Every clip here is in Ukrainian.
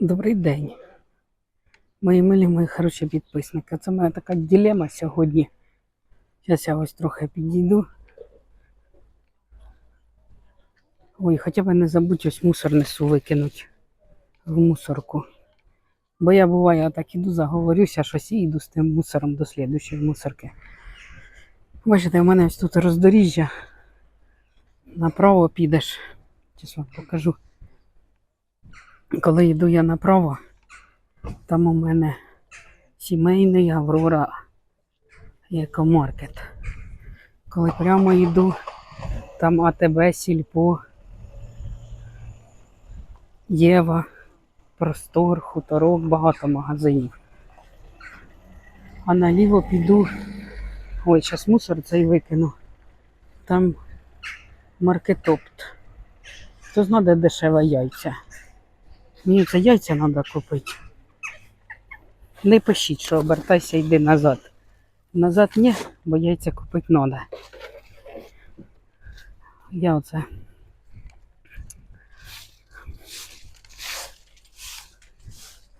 Добрий день, мої милі, мої хороші підписники. Це в мене така дилема сьогодні. Зараз я ось трохи підійду. Ой, хоча б не забудь ось мусор несу викинуть в мусорку. Бо я буває так іду, заговорюся, щось і йду з тим мусором до слідущої мусорки. Бачите, у мене ось тут роздоріжжя. Направо підеш. Зараз вам покажу. Коли йду я направо, там у мене сімейний Аврора екомаркет. Коли прямо йду, там АТБ, Сільпо, Єва, Простор, Хуторок, багато магазинів. А наліво піду. Ой, зараз мусор цей викину. Там маркетопт. Хто знає, де дешева яйця. Мені це яйця треба купити. Не пишіть, що обертайся, йди назад. Назад ні, бо яйця купити треба. Я оце.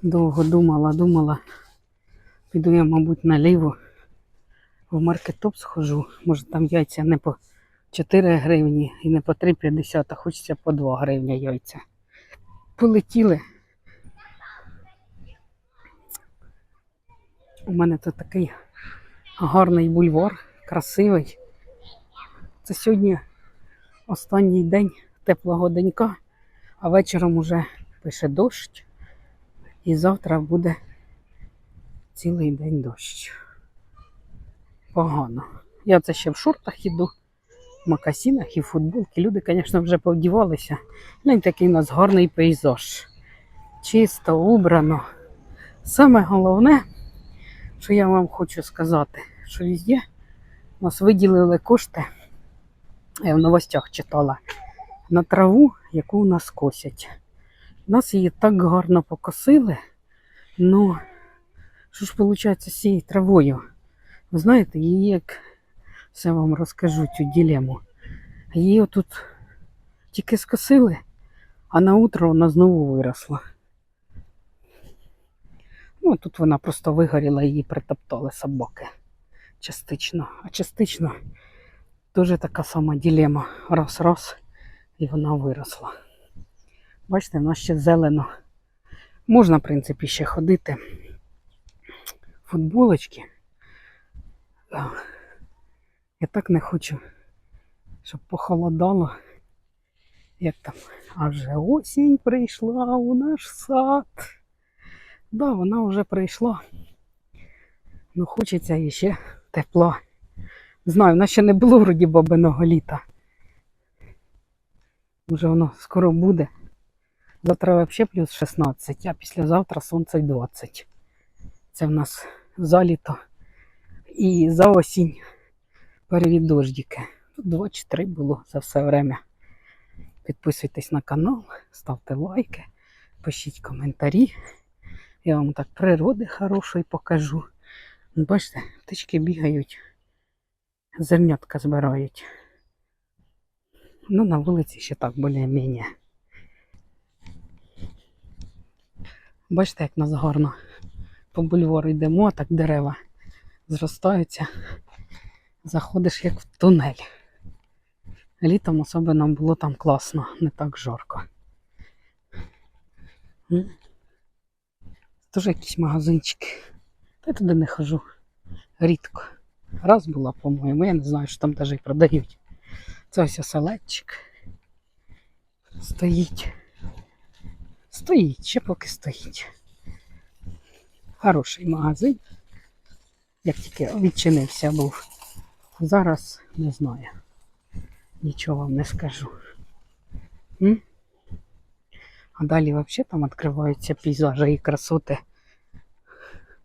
Довго думала, думала. Піду я, мабуть, наліво. В маркетоп схожу. Може там яйця не по 4 гривні і не по 3,50, а хочеться по 2 гривні яйця полетіли. У мене тут такий гарний бульвар, красивий. Це сьогодні останній день теплого денька, а вечором уже пише дощ. І завтра буде цілий день дощ. Погано. Я це ще в шортах іду макасінах і в футболці. Люди, звісно, вже повдівалися. Ну, такий у нас гарний пейзаж. Чисто, убрано. Саме головне, що я вам хочу сказати, що везде нас виділили кошти, я в новостях читала, на траву, яку у нас косять. Нас її так гарно покосили. Ну, що ж виходить з цією травою? Ви знаєте, її як все вам розкажу цю ділему. Її отут тільки скосили, а на утро вона знову виросла. Ну, тут вона просто вигоріла, її притоптали собаки частично. А частично дуже така сама ділема. Раз-раз, і вона виросла. Бачите, вона ще зелено. Можна, в принципі, ще ходити. Футболочки. Я так не хочу, щоб похолодало. Як там? А осінь прийшла у наш сад. Да, вона вже прийшла. Ну, хочеться іще тепла. Знаю, в нас ще не було вроді бабиного літа. Вже воно скоро буде. Завтра взагалі плюс 16, а післязавтра сонце 20. Це в нас заліто. І за осінь перевід дождики. Тут 2 чи 3 було за все время. Підписуйтесь на канал, ставте лайки, пишіть коментарі. Я вам так природи хорошої покажу. Бачите, птички бігають, зернятка збирають. Ну, на вулиці ще так більш-менш. Бачите, як нас гарно по бульвару йдемо, а так дерева зростаються. Заходиш як в тунель. Літом особливо було там класно, не так жарко. Теж якісь магазинчики. Та я туди не хожу. Рідко. Раз була, по-моєму, я не знаю, що там навіть продають. Це ось оселедчик. Стоїть. Стоїть, ще поки стоїть. Хороший магазин. Як тільки відчинився був. Зараз не знаю. Нічого вам не скажу. М? А далі взагалі там відкриваються пейзажі і красоти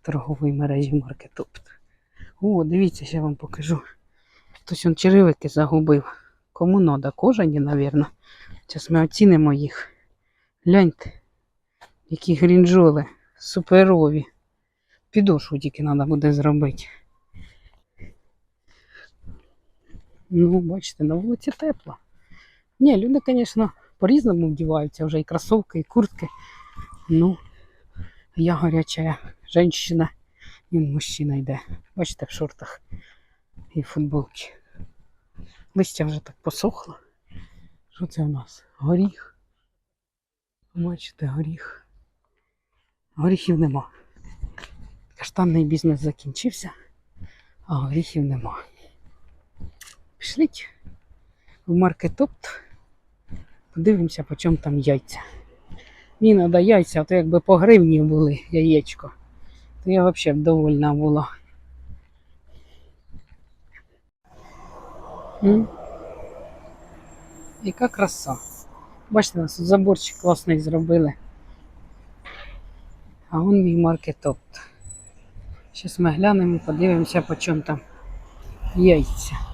торгової мережі Маркетопт. О, дивіться, ще вам покажу. Хтось он черевики загубив. Кому треба? Кожані, мабуть. Зараз ми оцінимо їх. Гляньте, які грінжоли суперові. Підошву тільки треба буде зробити. Ну, бачите, на вулиці тепло. Ні, люди, звісно, по-різному вдіваються вже і кросовки, і куртки. Ну, я гаряча жінка, він мужчина йде. Бачите, в шортах і в футболці. Листя вже так посохло. Що це у нас? Горіх. Бачите, горіх. Горіхів нема. Каштанний бізнес закінчився, а горіхів нема. Пішліть в маркетопт. Подивимося, по чому там яйця. Мені треба яйця, а то якби по гривні були яєчко, то я взагалі б довольна була. М? Яка краса. Бачите, нас тут заборчик класний зробили. А вон мій маркетопт. Зараз ми глянемо, подивимося, по чому там яйця.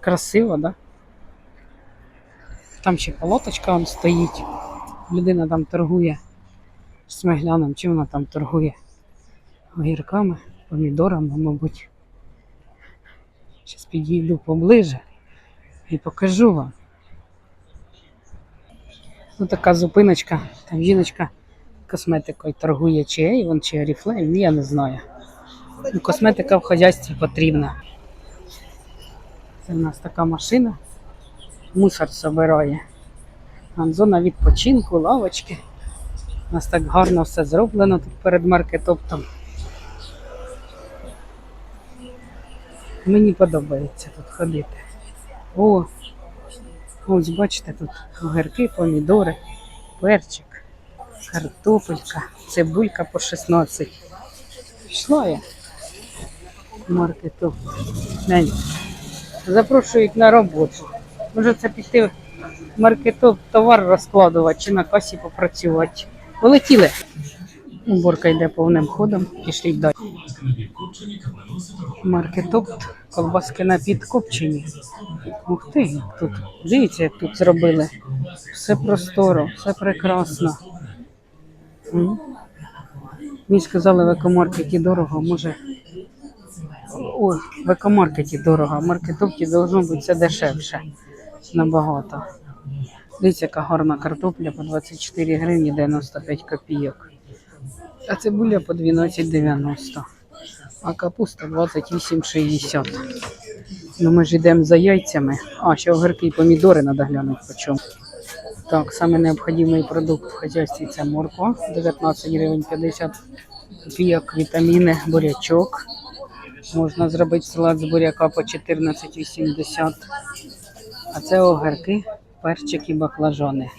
Красиво, да? Там ще колоточка он стоїть. Людина там торгує. Глянемо, чим вона там торгує. Огірками, помідорами, мабуть. Зараз підійду поближе і покажу вам. Ну, така зупиночка, там жіночка косметикою торгує чи Avon, чи Oriflame, я не знаю. Ну, косметика в хазяйстві потрібна. Це в нас така машина. Мусор збирає. Зона відпочинку, лавочки. У нас так гарно все зроблено тут перед маркетоптом. Мені подобається тут ходити. О, ось бачите, тут огірки, помідори, перчик, картопелька, цибулька по 16. Пішла я. Маркетоп. Запрошують на роботу. Може це піти в маркетоп товар розкладувати чи на касі попрацювати. Полетіли. Уборка йде повним ходом, пішли далі. Маркетопт, колбаски на підкопчені. Ух ти, тут. Дивіться, як тут зробили. Все просторо, все прекрасно. Мені сказали, в екомаркеті дорого, може. Ой, в екомаркеті дорого, а в маркетопті должно бути все дешевше. Набагато. Дивіться, яка гарна картопля по 24 гривні 95 копійок. А цибуля по 12,90. А капуста 28,60. Ну ми ж йдемо за яйцями. А, ще огірки і помідори треба глянути по чому. Так, саме необхідний продукт в хазяйстві це морква 19 гривень 50 копійок, вітаміни, бурячок. Можна зробити салат з буряка по 14,80. А це огірки, перчик і баклажани.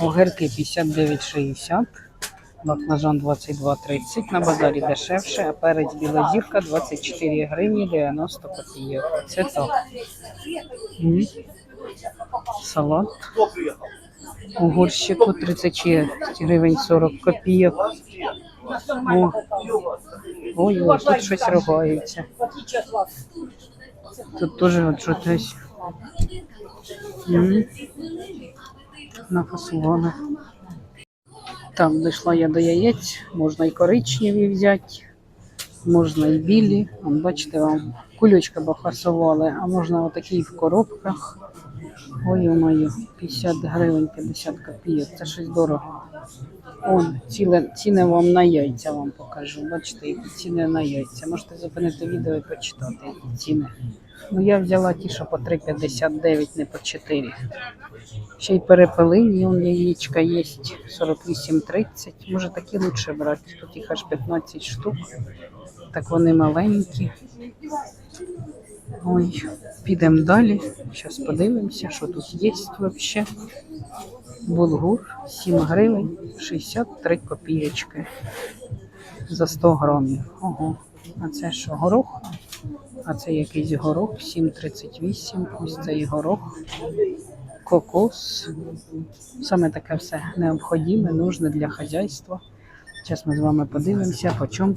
Огірки 59,60, баклажан 22,30, на базарі дешевше, а перець біла зірка 24 гривні 90 копійок. Це так. М. Салат. У горщику 36 гривень 40 копійок. О. Ой, ой, тут щось ругається. Тут теж от щось. М. Нафасоване. Так, дійшла я до яєць. Можна і коричневі взяти, можна і білі. Бачите, вам кульочка бахасували, а можна отакі в коробках. Ой, моє 50 гривень 50 копійок. Це щось дорого. Он, ціли, ціни вам на яйця вам покажу. Бачите, які ціни на яйця. Можете зупинити відео і почитати, які ціни. Ну, я взяла ті, що по 3,59, не по 4. Ще й перепелині, он яєчка є 48,30. Може такі лучше брати. Тут їх аж 15 штук. Так вони маленькі. Ой, підемо далі. Зараз подивимося, що тут є взагалі. Булгур 7 гривень 63 копійочки за 100 грамів. Ого. А це що, горох? А це якийсь горох 7,38. Ось цей горох. Кокос. Саме таке все необхідне, нужне для хазяйства. Зараз ми з вами подивимося, по чому.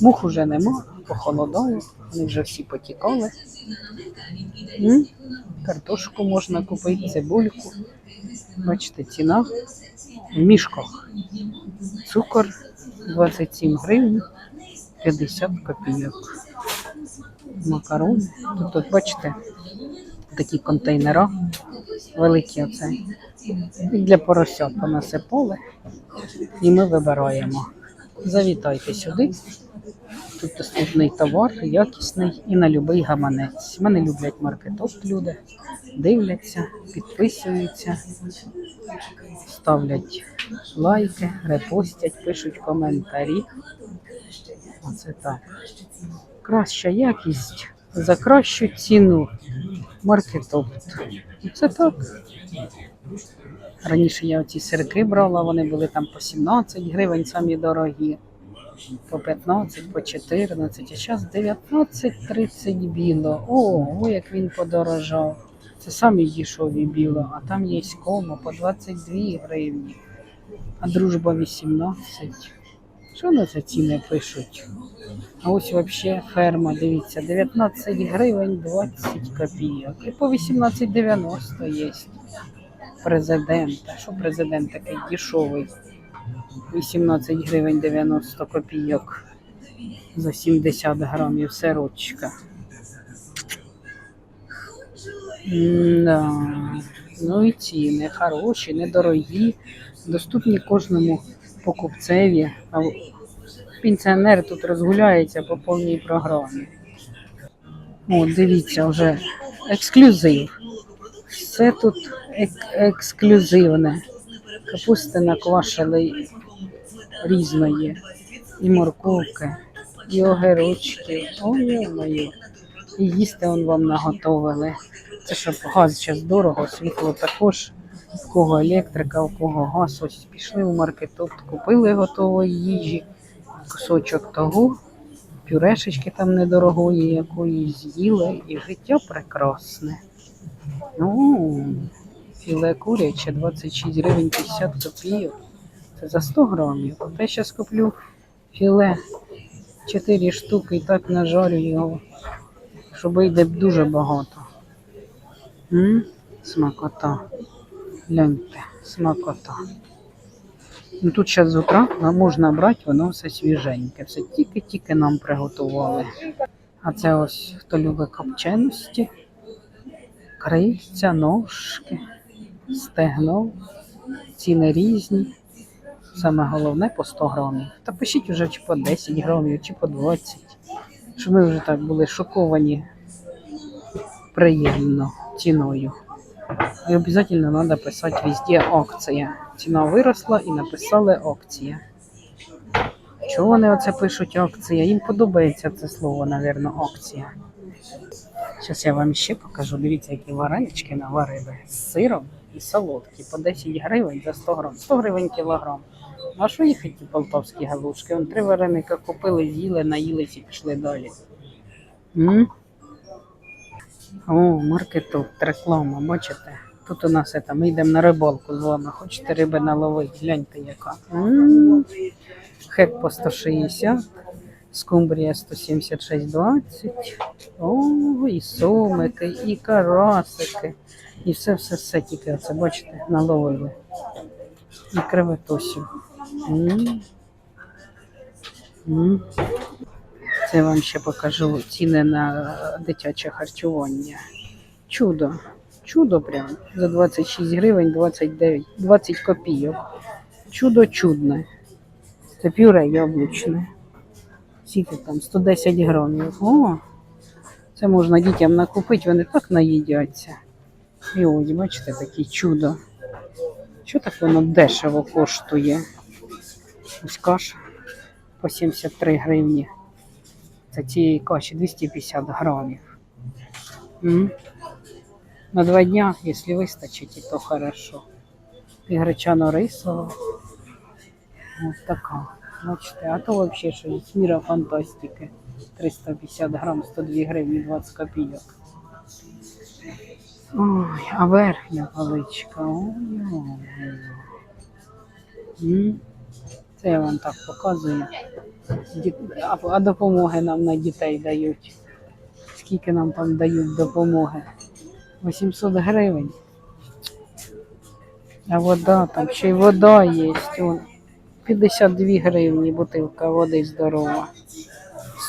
Мух уже нема, похолодало, вони вже всі потікали. М? Картошку можна купити, цибульку. Бачите, ціна в мішках. Цукор 27 гривень 50 копійок. Макарони. Тут, тут бачите, такі контейнери великі оце. Для поросят понасипали. І ми вибираємо. Завітайте сюди. Тут доступний товар, якісний і на будь-який гаманець. Мене люблять маркетоп люди, дивляться, підписуються, ставлять лайки, репостять, пишуть коментарі. Оце так. Краща якість за кращу ціну. Маркетопт. Це так. Раніше я оці сирки брала, вони були там по 17 гривень, самі дорогі. По 15, по 14, а зараз 19,30 біло. О, як він подорожав. Це самі дешеві біло, а там є комо по 22 гривні, а дружба 18. Що на це ціни пишуть? А ось взагалі ферма, дивіться, 19 гривень 20 копійок. І по 18,90 є. Президент. Що президент такий дешевий? 18 гривень 90 копійок за 70 грамів сирочка. Да. Ну і ціни хороші, недорогі, доступні кожному покупцеві. А пенсіонер тут розгуляється по повній програмі. О, дивіться, вже ексклюзив. Все тут ек- ексклюзивне. Капусти наквашили різної. І морковки, і огірочки. Ой, моє. І їсти он вам наготовили. Це щоб газ зараз дорого, світло також. В кого електрика, в кого газ. Ось пішли в маркетоп, купили готової їжі, кусочок того, пюрешечки там недорогої якоїсь з'їли, і життя прекрасне. Ну, філе куряче 26 гривень 50 копійок. Це за 100 грамів. Я зараз куплю філе 4 штуки і так нажарю його, що вийде дуже багато. М? Смакота. Гляньте, смакота. Ну, тут зараз з утра можна брати, воно все свіженьке. Все тільки-тільки нам приготували. А це ось хто любить копченості, крильця, ножки, стегно, ціни різні. Саме головне по 100 грамів. Та пишіть вже чи по 10 грамів, чи по 20. Щоб ми вже так були шоковані приємно ціною. І обов'язково треба писати везде акція. Ціна виросла і написали акція. Чого вони оце пишуть акція? Їм подобається це слово, напевно, акція. Зараз я вам ще покажу. Дивіться, які варенички наварили з сиром і солодкі. По 10 гривень за 100 грам. 100 гривень кілограм. А що їхати ті полтавські галушки? Вон три вареника купили, з'їли, наїлись і пішли далі. М? О, маркетоп, реклама, бачите? Тут у нас це, ми йдемо на рибалку з вами. Хочете риби наловити? Гляньте яка. М, Хек по 160, скумбрія 176,20. О, і сомики, і карасики. І все, все, тільки оце, бачите, наловили. І креветосів. Це я вам ще покажу ціни на дитяче харчування. Чудо. Чудо прям. За 26 гривень 29, 20 копійок. Чудо чудне. Це пюре яблучне. Скільки там? 110 грамів. О, це можна дітям накупити, вони так наїдяться. І ось, бачите, таке чудо. Що так воно дешево коштує? Ось каша по 73 гривні. Це цієї каші 250 грамів. М? На два дня, якщо вистачить, і то хорошо. І гречано-рисова. Ось така. Бачите, а то взагалі щось міра фантастики. 350 грам, 102 гривні 20 копійок. Ой, а верхня паличка. Це я вам так показую. А допомоги нам на дітей дають. Скільки нам там дають допомоги? 800 гривень. А вода, там ще й вода є. 52 гривні бутилка води здорова.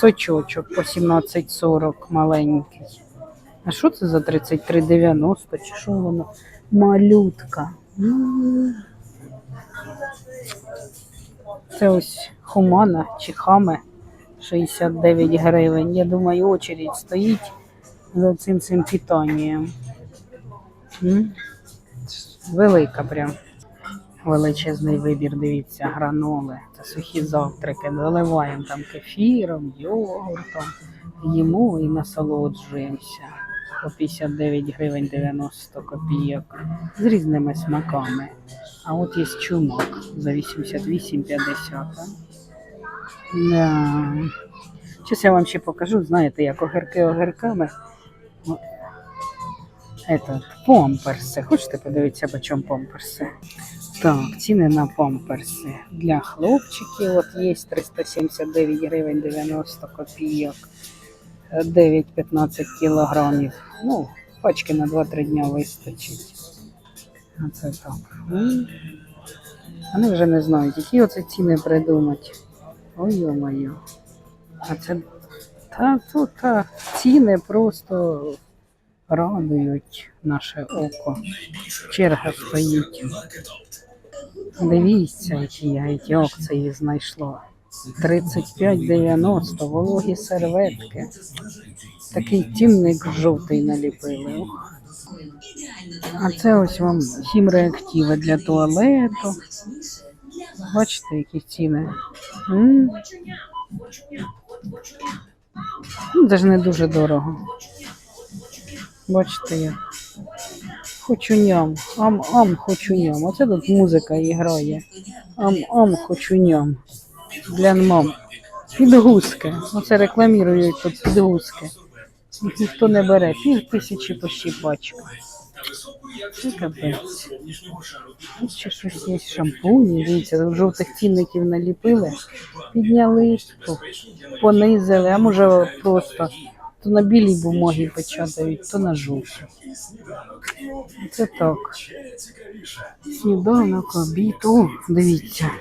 Сочочок по 17,40 маленький. А що це за 33,90 чи що воно? Малютка. Це ось хумана чи хаме 69 гривень. Я думаю, очередь стоїть за цим цим питанням. Велика прям. Величезний вибір, дивіться, граноли. Це сухі завтраки. Доливаємо там кефіром, йогуртом, їмо і насолоджуємося. По 59 гривень 90 копійок з різними смаками. А от є чумак за 88,50. Да. Зараз я вам ще покажу, знаєте, як огірки огірками. Этот, помперси. Хочете подивитися, по чому помперси? Так, ціни на памперси для хлопчиків. От є 379 гривень 90 копійок. 9-15 кілограмів. Ну, пачки на 2-3 дня вистачить. Оце так. Вони вже не знають, які оце ціни придумати. Ой, йо-моє. А це та тут та, ціни просто радують наше око. Черга стоїть. Дивіться, які я які акції знайшла. 35,90, вологі серветки. Такий цінник жовтий наліпили. А це ось вам хімреактиви для туалету. Бачите, які ціни. М. Ну, це ж не дуже дорого. Бачите як. Хочу ням. Ам ам хочу ням. Оце тут музика грає. Ам ам хочу ням. Для мам. Підгузки. Оце рекламують тут підгузки. Їх ніхто не бере. Пів тисячі почти пачка. Тут ще щось є шампуні. Дивіться, тут жовтих цінників наліпили, підняли, понизили, а може просто то на білій бумагі печатають, то на жовтій. Це так. Сніданок, обід. Дивіться.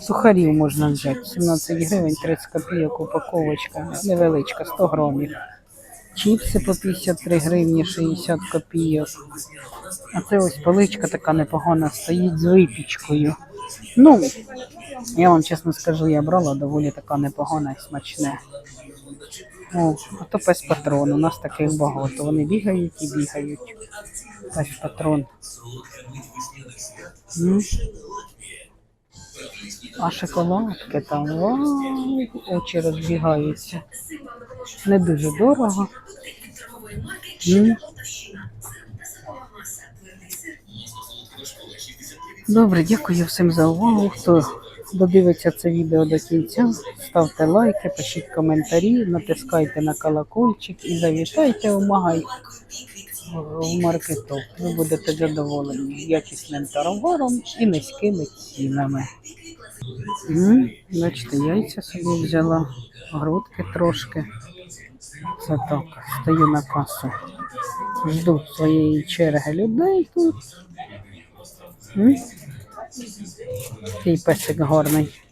Сухарів можна взяти. 17 гривень, 30 копійок упаковочка. Невеличка, 100 грамів. Чіпси по 53 гривні 60 копійок. А це ось поличка така непогана стоїть з випічкою. Ну, я вам чесно скажу, я брала доволі така непогана і смачне. О, то пес патрон. У нас таких багато. Вони бігають і бігають. Пес патрон. М. А шоколадки там, вау, очі розбігаються. Не дуже дорого. М. Добре, дякую всім за увагу. Хто додивиться це відео до кінця, ставте лайки, пишіть коментарі, натискайте на колокольчик і завітайте у магазин в маркетоп. Ви будете задоволені якісним товаром і низькими цінами. Бачите, яйця собі взяла, грудки трошки. Це так, стою на касу. Жду своєї черги людей тут. М? Такий песик гарний.